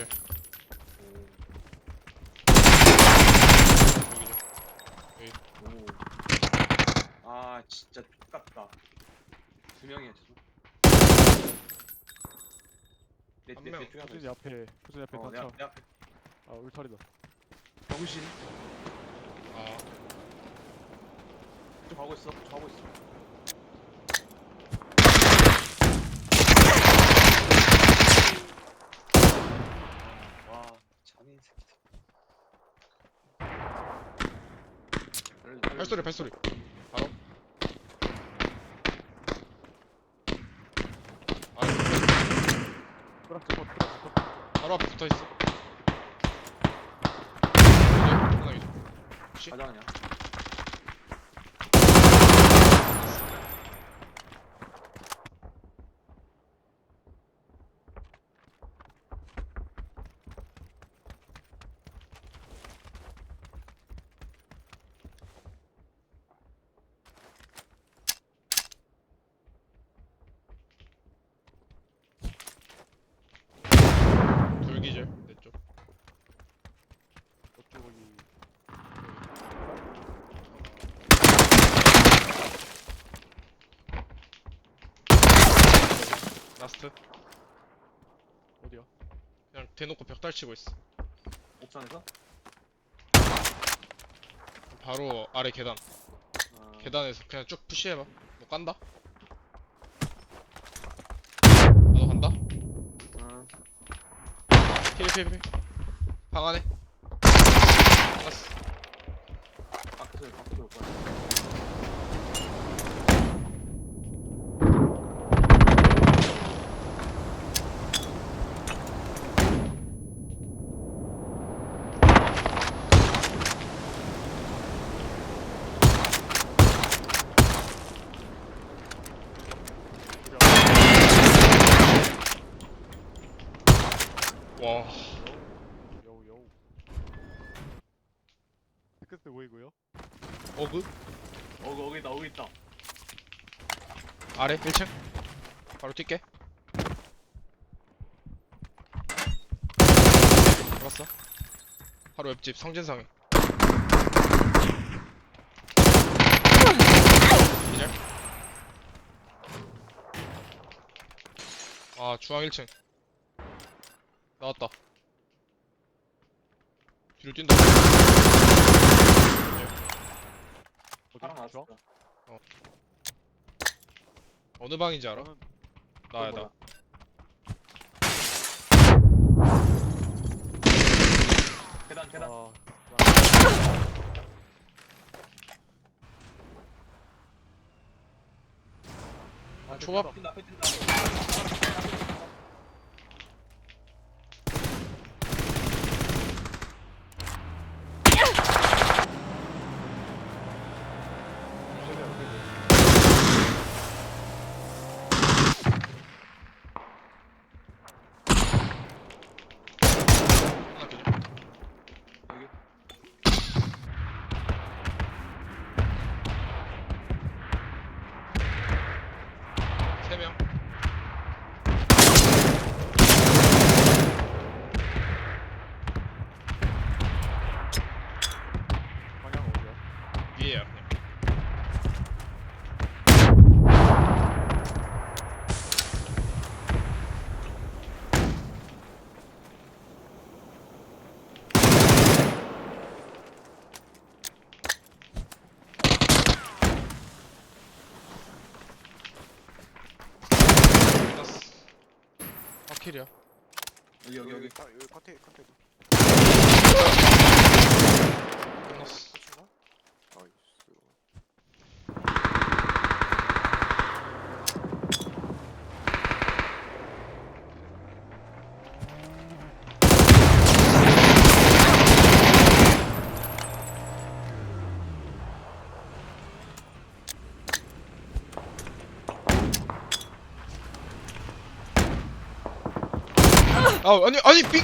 기절. 여기 기절. 오. 아 진짜 똑같다. 두 명이야 지금. 내, 한 내, 명. 내 중에 한 호준이 명. 앞에 호준이 앞에 어, 내, 단차 앞- 내 앞에. 아 울타리다 병신. 아 저 가고 있어. 저 가고 있어. 발소리 발소리. 바로. 아 바로 앞에 붙어 있어. 하나 기절. 씨. 가자 그냥. 둘 기절. 내 쪽. 저쪽이 라스트. 어디야 그냥 대놓고 벽달 치고 있어. 옥상에서? 바로 아래 계단. 아, 계단에서 그냥 쭉 푸시해봐. 뭐 깐다? 나도 간다? 아, 필필필. 방 안에. 갔어. 박스 박스 올 거야. 와. 여우 여우 스크스 보이고요 어그? 어, 거기 있다, 거기 있다. 아래 1층. 바로 뛸게. 잡았어. 바로 옆집 성진상에. 기절. 아 중앙 1층. 나왔다. 뒤로 뛴다. 어디 파랑 나왔어. 주황? 어느 방인지 알아? 저는 나야 몰라. 나. 계단, 계단. 아 아, 초밥. 뛴다, 앞에 뛴다. 하나 기절. 여기. 세 명. 방향 어디야 위에야 그냥. 끝났어. 확 킬이야. 여기, 여기, 여기. 아, 여기 컨테 컨테 끝났어. 터치나? 나이스 아 아니 아니 빙